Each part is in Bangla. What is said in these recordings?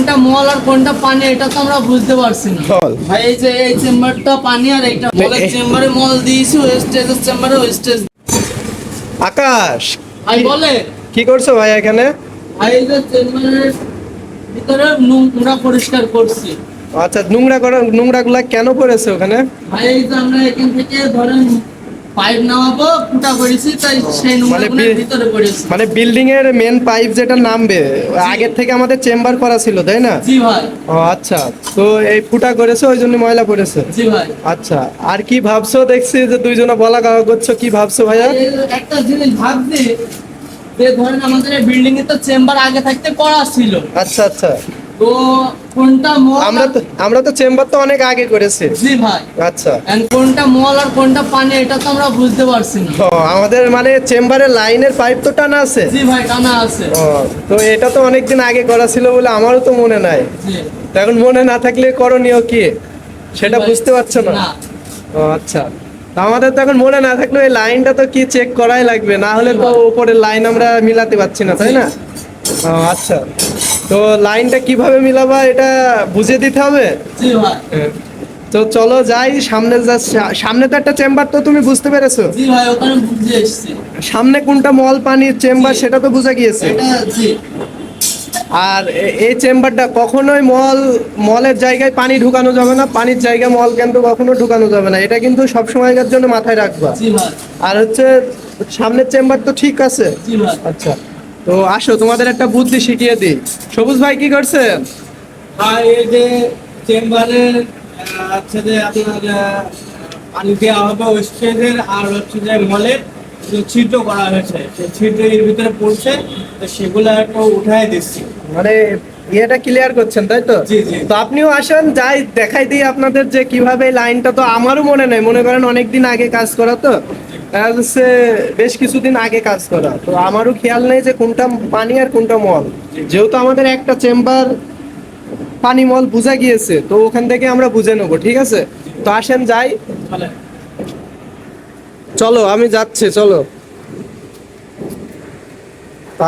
কোনটা মল আর কোনটা পানি এটা তো আমরা বুঝতে পারছি না। ভাই এই যে এই চেম্বারটা পানি আর এইটা মলের চেম্বারে মল দিয়েছি ওয়েস্টেজের চেম্বারে ওয়েস্টেজ আকাশ! ভাই বলে। কি করছ ভাই এখানে? ভাই এই যে চেম্বারের ভিতরে নোংরা পরিষ্কার করছি। আচ্ছা নোংরা করা নোংরা গুলা কেন পড়েছে ওখানে? ভাই এই যে আমরা এখান থেকে ধরেন পাইপ নামাবো ফুটা করেছি তাই সেই নোংরা ভিতরে পড়েছে। মানে বিল্ডিং এর মেন পাইপ যেটা নামবে আগের থেকে আমাদের চেম্বার করা ছিল তাই না? জি ভাই। ও আচ্ছা। তো এই ফুটা করেছে ওই জন্য ময়লা পড়েছে? জি ভাই। আচ্ছা। আর কি ভাবছ? দেখছি যে দুইজনে বলা গাওয়া করছ কি ভাবছ ভাইয়া? একটা জিনিস ভাবছি যে ধরেন আমাদের বিল্ডিং এ তো চেম্বার আগে থাকতে করা ছিল। আচ্ছা আচ্ছা। তো কোনটা মল আমরা তো আমরা তো চেম্বার তো অনেক আগে করেছি। জি ভাই। আচ্ছা। কোনটা মল আর কোনটা পানি এটা তো আমরা বুঝতে পারছি না। ও আমাদের মানে চেম্বারের লাইনের পাইপ তো টানা আছে। জি ভাই টানা আছে। ও তো এটা তো আগে করা ছিল বলে আমারও তো মনে নাই। জি। এখন মনে না থাকলে করণীয় কি? সেটা বুঝতে পারছ না? ও আচ্ছা। আমাদের তো এখন মনে না থাকলে এই লাইনটা তো কি চেক করাই লাগবে? না হলে তো উপরের লাইন আমরা মিলাতে পারছি না তাই না? আচ্ছা। তো লাইনটা কীভাবে মিলাবা এটা বুঝে দিতে হবে? তো চলো যাই সামনে যা সামনে তো একটা চেম্বার তো তুমি বুঝতে পেরেছ। সামনে কোনটা মল পানির চেম্বার সেটা তো বোঝা গিয়েছে। আর এই চেম্বারটা কখনোই মল মলের জায়গায় পানি ঢুকানো যাবে না পানির জায়গায় মল কিন্তু কখনো ঢুকানো যাবে না। এটা কিন্তু সব সময়কার জন্য মাথায় রাখবা। আর হচ্ছে সামনের চেম্বার তো ঠিক আছে। আচ্ছা। তো আসো তোমাদের একটা বুদ্ধি শিখিয়ে দিই। সবুজ ভাই কি করছেন আর এই যে চেম্বারের হচ্ছে যে আপনার পানি দেওয়া হবে ওয়েস্টেজের আর হচ্ছে যে মলের যে ছিদ্র করা হয়েছে সেই ছিদ্র এর ভিতরে পড়ছে তো সেগুলো একটু উঠাই দিচ্ছি। মানে ইয়েটা ক্লিয়ার করছেন তাই তো। তো আপনিও আসেন যাই দেখাই দিই আপনাদের যে কীভাবে লাইনটা তো আমারও মনে নেই। মনে করেন অনেকদিন আগে কাজ করা তো। হচ্ছে বেশ কিছুদিন আগে কাজ করা। তো আমারও খেয়াল নেই যে কোনটা পানি আর কোনটা মল। যেহেতু আমাদের একটা চেম্বার পানি মল বুঝা গিয়েছে, তো ওখান থেকে আমরা বুঝে নেব, ঠিক আছে? তো আসেন, যাই। চলো, আমি যাচ্ছি, চলো।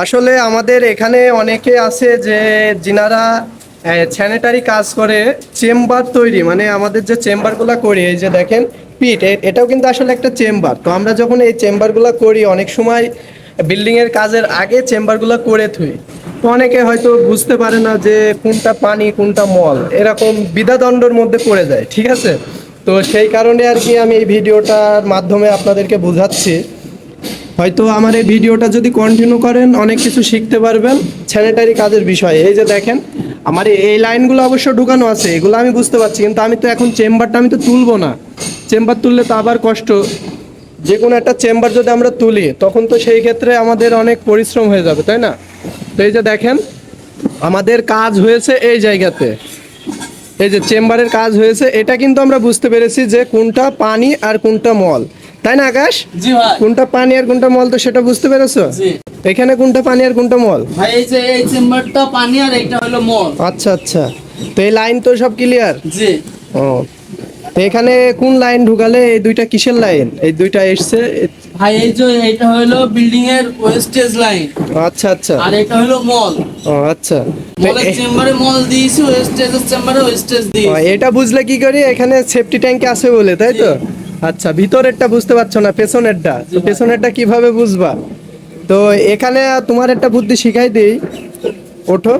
আসলে আমাদের এখানে অনেকে আছে যে, যিনারা স্যানিটারি কাজ করে চেম্বার তৈরি মানে আমাদের যে চেম্বারগুলো করি, এই যে দেখেন পিট এটাও কিন্তু আসলে একটা চেম্বার। তো আমরা যখন এই চেম্বারগুলো করি, অনেক সময় বিল্ডিং এর কাজের আগে চেম্বারগুলো করে থুই। তো অনেকে হয়তো বুঝতে পারে না যে কোনটা পানি, কোনটা মল, এরকম বিধাদণ্ডর মধ্যে পড়ে যায়, ঠিক আছে? তো সেই কারণে আর কি আমি এই ভিডিওটার মাধ্যমে আপনাদেরকে বোঝাচ্ছি। হয়তো আমার এই ভিডিওটা যদি কন্টিনিউ করেন, অনেক কিছু শিখতে পারবেন স্যানিটারি কাজের বিষয়ে। এই যে দেখেন আমার এই লাইনগুলো অবশ্য ঢুকানো আছে, এগুলো আমি বুঝতে পারছি, কিন্তু আমি তো এখন চেম্বারটা আমি তো তুলবো না। চেম্বার তুললে তো আবার কষ্ট। যে কোনো একটা চেম্বার যদি আমরা তুলি, তখন তো সেই ক্ষেত্রে আমাদের অনেক পরিশ্রম হয়ে যাবে, তাই না? তো এই যে দেখেন, আমাদের কাজ হয়েছে এই জায়গাতে। এই যে চেম্বারের কাজ হয়েছে, এটা কিন্তু আমরা বুঝতে পেরেছি যে কোনটা পানি আর কোনটা মল। তাই না আকাশ? কোনটা পানি আর কোনটা মল তো সেটা বুঝতে পেরেছ? এখানে কোনটা পানি আর কোনটা মল? ভাই এই যে এই চেম্বারটা পানি আর এইটা হলো মল। আচ্ছা আচ্ছা। তো এই লাইন তো সব ক্লিয়ার জি। ও। তো এখানে কোন লাইন ঢুকালে এই দুইটা কিসের লাইন? এই দুইটা এসছে ভাই এই যে এইটা হলো বিল্ডিং এর ওয়েস্টেজ লাইন আচ্ছা আচ্ছা। আর এটা হলো মল। ও আচ্ছা। মলের চেম্বারে মল দিয়েছি ওয়েস্টেজের চেম্বারে ওয়েস্টেজ দিয়েছি। এটা বুঝলে কি করি? এখানে সেফটি ট্যাঙ্ক আছে বলে তাই তো? আচ্ছা ভিতরেরটা বুঝতে পারছ না, পেছনেরটা। তো পেছনেরটা কীভাবে বুঝবা? তো এখানে তোমার একটা বুদ্ধি শিখাই দিই। ওঠো।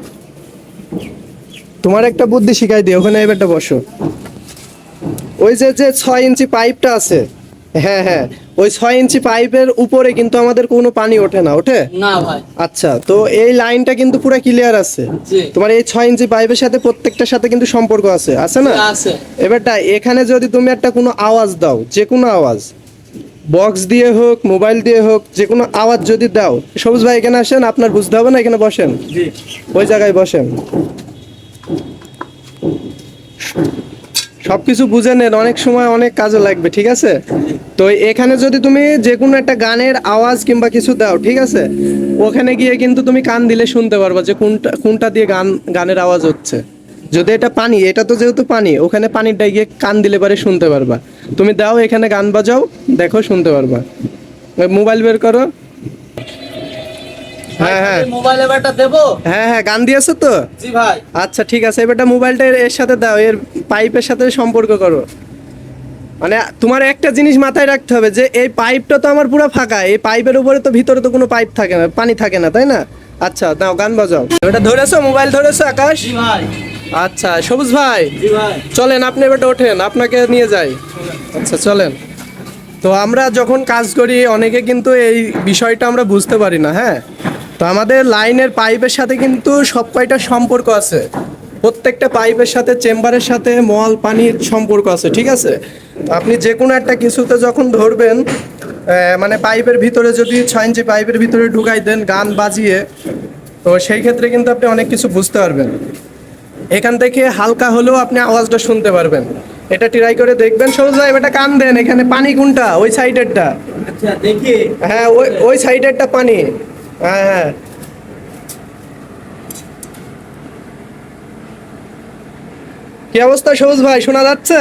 তোমার একটা বুদ্ধি শিখাই দিই, ওখানে এবারটা বসো। ওই যে যে ছয় ইঞ্চি পাইপটা আছে হ্যাঁ হ্যাঁ। ওই ছয় ইঞ্চি পাইপের উপরে কিন্তু আমাদের কোনো পানি ওঠে না ওঠে? না ভাই। আচ্ছা তো এই লাইনটা কিন্তু পুরো ক্লিয়ার আছে। তোমার এই ছয় ইঞ্চি পাইপের সাথে প্রত্যেকটার সাথে কিন্তু সম্পর্ক আছে আছে না? আছে। এবারটা এখানে যদি তুমি একটা কোনো আওয়াজ দাও যে কোনো আওয়াজ বক্স দিয়ে হোক মোবাইল দিয়ে হোক যে কোনো আওয়াজ যদি দাও সবুজ ভাই এখানে আসেন আপনার বুঝতে হবে না এখানে বসেন। ওই জায়গায় বসেন। সবকিছু বুঝে নেন অনেক সময় অনেক কাজে লাগবে ঠিক আছে? তো এখানে যদি তুমি যে কোনো একটা গানের আওয়াজ কিংবা কিছু দাও ঠিক আছে? ওখানে গিয়ে কিন্তু তুমি কান দিলে শুনতে পারবা যে কোনটা কোনটা দিয়ে গান গানের আওয়াজ হচ্ছে। যদি এটা পানি এটা তো যেহেতু পানি ওখানে পানিটা গিয়ে কান দিলে পারে শুনতে পারবা। তুমি দাও এখানে গান বাজাও দেখো শুনতে পারবা। মোবাইল বের করো। হ্যাঁ, হ্যাঁ। মোবাইল এবারটা দেবো? হ্যাঁ হ্যাঁ গান দিয়েছ তো? জি ভাই। আচ্ছা ঠিক আছে এবারটা মোবাইলটা এর- এর সাথে দাও এর পাইপের সাথে সম্পর্ক করো। মানে তোমার একটা জিনিস মাথায় রাখতে হবে যে এই পাইপটা তো আমার পুরো ফাঁকা এই পাইপের উপরে তো ভিতরে তো কোনো পাইপ থাকে না পানি থাকে না তাই না? আচ্ছা দাও গান বাজাও। এটা ধরেছো মোবাইল ধরেছো আকাশ? আচ্ছা সবুজ ভাই? চলেন আপনি এবার ওঠেন আপনাকে নিয়ে যাই। আচ্ছা চলেন। তো আমরা যখন কাজ করি অনেকে কিন্তু এই বিষয়টা আমরা বুঝতে পারি না হ্যাঁ? তো আমাদের লাইনের পাইপের সাথে কিন্তু সব কয়টা সম্পর্ক আছে। প্রত্যেকটা পাইপের সাথে চেম্বারের সাথে মল পানির সম্পর্ক আছে ঠিক আছে? আপনি যে কোনো একটা কিছুতে যখন ধরবেন মানে পাইপের ভিতরে যদি ছয় ইঞ্চি পাইপের ভিতরে ঢুকাই দেন গান বাজিয়ে তো সেই ক্ষেত্রে কিন্তু আপনি অনেক কিছু বুঝতে পারবেন। এখান থেকে হালকা হলেও আপনি আওয়াজটা শুনতে পারবেন। এটা ট্রাই করে দেখবেন সবুজ ভাই এটা কান দেন এখানে পানি কোনটা? ওই সাইডেরটা আচ্ছা দেখি। হ্যাঁ ওই ওই সাইডেরটা পানি। হ্যাঁ হ্যাঁ। কি অবস্থা সবুজ ভাই? শোনা যাচ্ছে?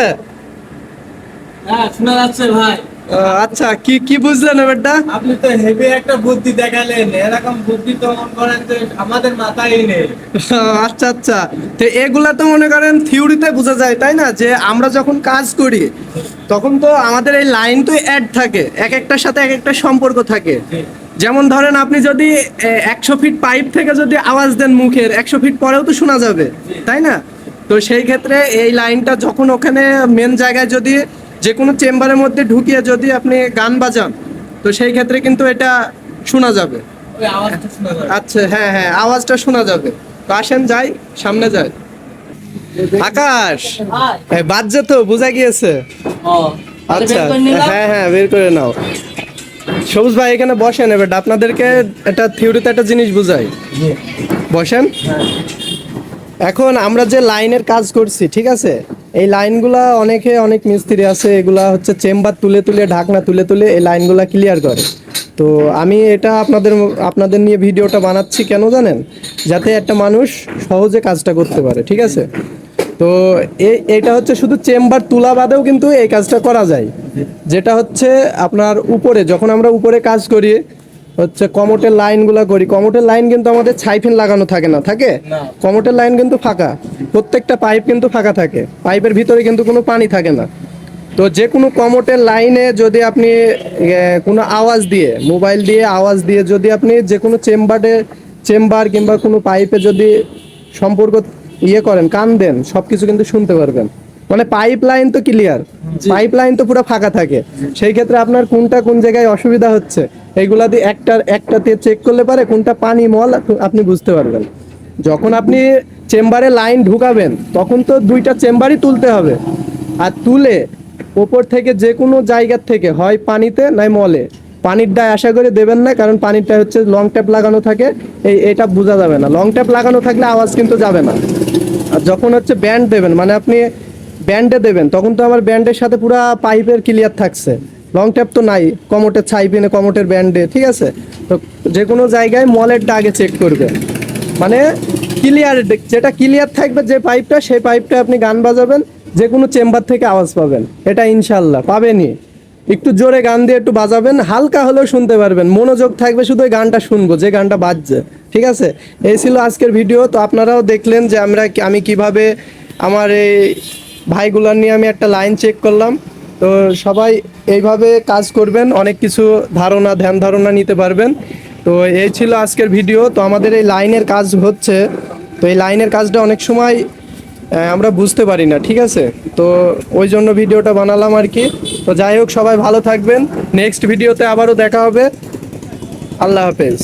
হ্যাঁ শোনা যাচ্ছে ভাই। আচ্ছা কি কি বুঝলেন এবারটা? আপনি তো হেভি একটা বুদ্ধি দেখালেন। এরকম বুদ্ধি তো মনে করেন যে আমাদের মাথায় নেই। আচ্ছা আচ্ছা। তো এগুলা তো মনে করেন থিওরিতে বোঝা যায় তাই না? যে আমরা যখন কাজ করি তখন তো আমাদের এই লাইন তো অ্যাড থাকে। এক একটার সাথে এক একটা সম্পর্ক থাকে। যেমন ধরেন আপনি যদি একশো ফিট পাইপ থেকে যদি আওয়াজ দেন মুখের একশো ফিট পরেও তো শোনা যাবে তাই না? তো সেই ক্ষেত্রে এই লাইনটা যখন ওখানে মেন জায়গায় যদি যে কোনো চেম্বারের মধ্যে ঢুকিয়ে যদি আপনি গান বাজান তো সেই ক্ষেত্রে কিন্তু এটা শোনা যাবে। আচ্ছা হ্যাঁ হ্যাঁ আওয়াজটা শোনা যাবে। তো আসেন যাই সামনে যাই। আকাশ বাজছে তো বোঝা গিয়েছে। আচ্ছা? হ্যাঁ হ্যাঁ বের করে নাও। সবুজ ভাই এখানে বসেন এবার আপনাদেরকে একটা থিওরিতে একটা জিনিস বুঝাই। বসেন। এখন আমরা যে লাইনের কাজ করছি, ঠিক আছে? এই লাইনগুলা অনেকে, অনেক মিস্ত্রি আছে, এগুলা হচ্ছে চেম্বার তুলে তুলে, ঢাকনা তুলে তুলে এই লাইনগুলা ক্লিয়ার করে। তো আমি এটা আপনাদের আপনাদের নিয়ে ভিডিওটা বানাচ্ছি কেন জানেন? যাতে একটা মানুষ সহজে কাজটা করতে পারে, ঠিক আছে? তো এটা হচ্ছে শুধু চেম্বার তুলা বাদেও কিন্তু এই কাজটা করা যায়। যেটা হচ্ছে আপনার উপরে, যখন আমরা উপরে কাজ করি হচ্ছে কমোটের লাইনগুলো করি। কমোটের লাইন কিন্তু আমাদের ছাইফিন লাগানো থাকে না থাকে? কমোটের লাইন কিন্তু ফাঁকা। প্রত্যেকটা পাইপ কিন্তু ফাঁকা থাকে। পাইপের ভিতরে কিন্তু কোনো পানি থাকে না। তো যে কোনো কমোটের লাইনে যদি আপনি কোনো আওয়াজ দিয়ে মোবাইল দিয়ে আওয়াজ দিয়ে যদি আপনি যে কোনো চেম্বারে চেম্বার কিংবা কোনো পাইপে যদি সম্পর্ক ইয়ে করেন কান দেন সব কিছু কিন্তু শুনতে পারবেন। মানে পাইপ লাইন তো ক্লিয়ার পাইপ লাইন তো পুরো ফাঁকা থাকে। সেই ক্ষেত্রে আপনার কোনটা কোন জায়গায় অসুবিধা হচ্ছে এইগুলা দিয়ে একটা একটাতে চেক করলে পারে কোনটা পানি মল আপনি বুঝতে পারবেন। যখন আপনি চেম্বারে লাইন ঢুকাবেন তখন তো দুইটা চেম্বারই তুলতে হবে। আর তুলে ওপর থেকে যে কোনো জায়গার থেকে হয় পানিতে নয় মলে পানির ডায় আশা করে দেবেন না কারণ পানিরটা হচ্ছে লং ট্যাপ লাগানো থাকে এই এটা বোঝা যাবে না। লং ট্যাপ লাগানো থাকলে আওয়াজ কিন্তু যাবে না। আর যখন হচ্ছে ব্যান্ড দেবেন মানে আপনি ব্যান্ডে দেবেন, তখন তো আমার ব্যান্ডের সাথে পুরো পাইপের ক্লিয়ার থাকছে। লং ট্যাপ তো নাই, কমোটের ছাইপিনে কমোটের ব্যান্ডে, ঠিক আছে? তো যে কোনো জায়গায় মলেরটা আগে চেক করবে। মানে ক্লিয়ার যেটা ক্লিয়ার থাকবে যে পাইপটা সেই পাইপটা আপনি গান বাজাবেন, যে কোনো চেম্বার থেকে আওয়াজ পাবেন। এটা ইনশাল্লাহ পাবেনই। একটু জোরে গান দিয়ে একটু বাজাবেন, হালকা হলেও শুনতে পারবেন। মনোযোগ থাকবে শুধু ওই গানটা শুনব, যে গানটা বাজছে, ঠিক আছে? এই ছিল আজকের ভিডিও, তো আপনারাও দেখলেন যে আমরা আমি কীভাবে আমার এই ভাইগুলার নিয়ে আমি একটা লাইন চেক করলাম। তো সবাই এইভাবে কাজ করবেন, অনেক কিছু ধারণা, ধ্যান ধারণা নিতে পারবেন। তো এই ছিল আজকের ভিডিও তো আমাদের এই লাইনের কাজ হচ্ছে। তো এই লাইনের কাজটা অনেক সময় আমরা বুঝতে পারি না, ঠিক আছে? তো ওই জন্য ভিডিওটা বানালাম আর কি। তো যাই হোক, সবাই ভালো থাকবেন। নেক্সট ভিডিওতে আবারও দেখা হবে। আল্লাহ হাফেজ।